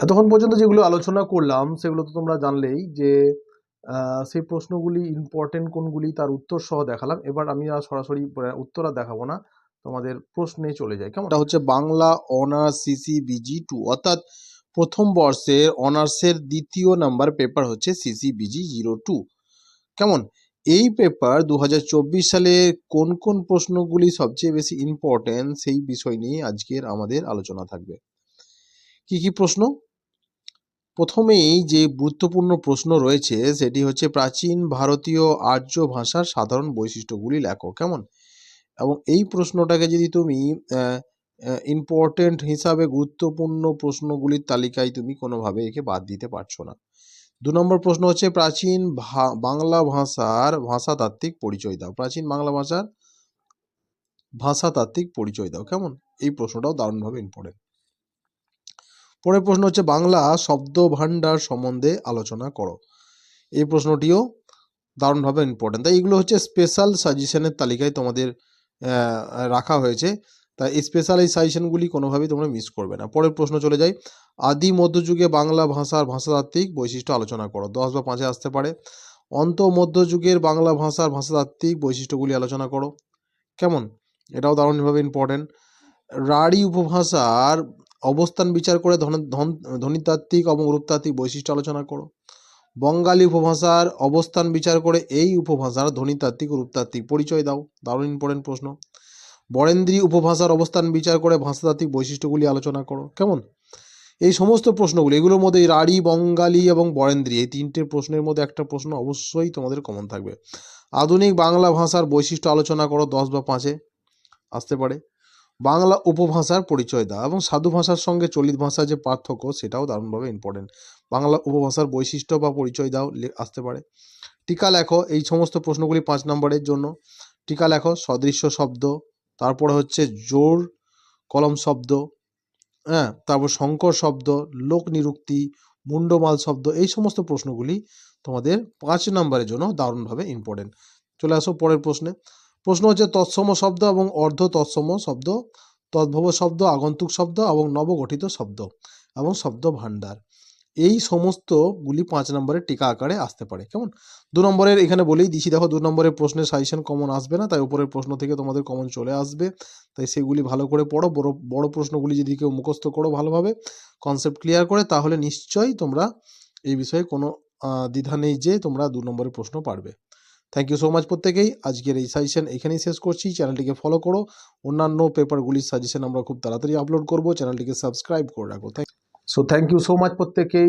এতক্ষণ পর্যন্ত যেগুলো আলোচনা করলাম, সেগুলো তো তোমরা জানলেই যে সেই প্রশ্নগুলি ইম্পর্টেন্ট কোনগুলি তার উত্তর সহ দেখালাম। এবার আমি আর সরাসরি উত্তর আর দেখাবো না। তোমাদের প্রশ্নে চলে যাই, কেমন? হচ্ছে Bangla honours CC BG two অর্থাৎ প্রথম বর্ষের অনার্সের দ্বিতীয় নাম্বার পেপার হচ্ছে সিসি বিজি জিরো টু কেমন? এই পেপার দু হাজার চব্বিশ সালে কোন কোন প্রশ্নগুলি সবচেয়ে বেশি ইম্পর্টেন্ট সেই বিষয় নিয়ে আজকের আমাদের আলোচনা থাকবে। কি কি প্রশ্ন? প্রথমেই যে গুরুত্বপূর্ণ প্রশ্ন রয়েছে, সেটি হচ্ছে প্রাচীন ভারতীয় আর্য ভাষার সাধারণ বৈশিষ্ট্যগুলি লেখো, কেমন? এবং এই প্রশ্নটাকে যদি তুমি ইম্পর্টেন্ট হিসাবে গুরুত্বপূর্ণ প্রশ্নগুলির তালিকায় তুমি কোনোভাবে একে বাদ দিতে পারছ না। দু নম্বর প্রশ্ন হচ্ছে, প্রাচীন বাংলা ভাষার ভাষাতাত্ত্বিক পরিচয় দাও। প্রাচীন বাংলা ভাষার ভাষাতাত্ত্বিক পরিচয় দাও, কেমন? এই প্রশ্নটাও দারুণভাবে ইম্পর্টেন্ট পরের প্রশ্ন হচ্ছে, বাংলা শব্দ ভাণ্ডার সম্বন্ধে আলোচনা করো। এই প্রশ্নটিও দারুণভাবে ইম্পর্টেন্ট তাই এগুলো হচ্ছে স্পেশাল সাজেশনের তালিকায় তোমাদের রাখা হয়েছে। তাই স্পেশাল এই সাজেশনগুলি কোনোভাবেই তোমরা মিস করবে না। পরের প্রশ্ন চলে যাই। আদি মধ্যযুগে বাংলা ভাষার ভাষাতাত্ত্বিক বৈশিষ্ট্য আলোচনা করো। দশ বা পাঁচে আসতে পারে। অন্ত মধ্যযুগের বাংলা ভাষার ভাষাতাত্ত্বিক বৈশিষ্ট্যগুলি আলোচনা করো। কেমন? এটাও দারুণভাবে ইম্পর্টেন্ট রাঢ়ী উপভাষার অবস্থান বিচার করে ধন- ধ্বনিতাত্ত্বিক এবং রূপতাত্ত্বিক বৈশিষ্ট্য আলোচনা করো। বঙ্গালী উপভাষার অবস্থান বিচার করে এই উপভাষার ধ্বনিতাত্ত্বিক রূপতাত্ত্বিক পরিচয় দাও। দারুণ ইম্পর্টেন্ট প্রশ্ন। বরেন্দ্রী উপভাষার অবস্থান বিচার করে ভাষাতাত্ত্বিক বৈশিষ্ট্যগুলি আলোচনা করো। কেমন? এই সমস্ত প্রশ্নগুলি, এগুলোর মধ্যে রাঢ়ী, বঙ্গালী এবং বরেন্দ্রী, এই তিনটে প্রশ্নের মধ্যে একটা প্রশ্ন অবশ্যই তোমাদের কমন থাকবে। আধুনিক বাংলা ভাষার বৈশিষ্ট্য আলোচনা করো দশ বা পাঁচে। আসতে পারে। বাংলা উপভাষার পরিচয় দাও এবং সাধু ভাষার সঙ্গে চলিত ভাষার যে পার্থক্য, সেটাও দারুণভাবে ইম্পর্টেন্ট বাংলা উপভাষার বৈশিষ্ট্য বা পরিচয় দাও আসতে পারে। টিকা লেখো, এই সমস্ত প্রশ্নগুলি পাঁচ নম্বরের জন্য। টিকা লেখো, সদৃশ্য শব্দ, তারপরে হচ্ছে জোর, কলম শব্দ হ্যাঁ তারপর শঙ্কর শব্দ, লোক নিরুক্তি, মুন্ডমাল শব্দ, এই সমস্ত প্রশ্নগুলি তোমাদের পাঁচ নম্বরের জন্য দারুণভাবে ইম্পর্টেন্ট চলে আসো পরের প্রশ্নে। প্রশ্ন হচ্ছে তৎসম শব্দ এবং অর্ধ তৎসম শব্দ, তদ্ভব শব্দ, আগন্তুক শব্দ এবং নবগঠিত শব্দ এবং শব্দ ভাণ্ডার। এই সমস্তগুলি পাঁচ নম্বরের টিকা আকারে আসতে পারে। কেমন? দু নম্বরের এখানে বলেই দিছি দেখো দু নম্বরের প্রশ্নের সাজেশন কমন আসবে না, তাই উপরের প্রশ্ন থেকে তোমাদের কমন চলে আসবে। তাই সেগুলি ভালো করে পড়ো, বড় বড় প্রশ্নগুলি যদি কেউ মুখস্থ করো ভালোভাবে কনসেপ্ট ক্লিয়ার করে, তাহলে নিশ্চয়ই তোমরা এই বিষয়ে কোনো দ্বিধা নেই যে তোমরা দু নম্বরের প্রশ্ন পারবে। থ্যাংক ইউ সো মাচ প্রত্যেকেই। আজকের এই সাজেশন এখানেই শেষ করছি। চ্যানেলটিকে ফলো করো। অন্যান্য পেপারগুলির সাজেশন আমরা খুব তাড়াতাড়ি আপলোড করব। চ্যানেলটিকে সাবস্ক্রাইব করে রাখো। Thank so thank you so much প্রত্যেকেই।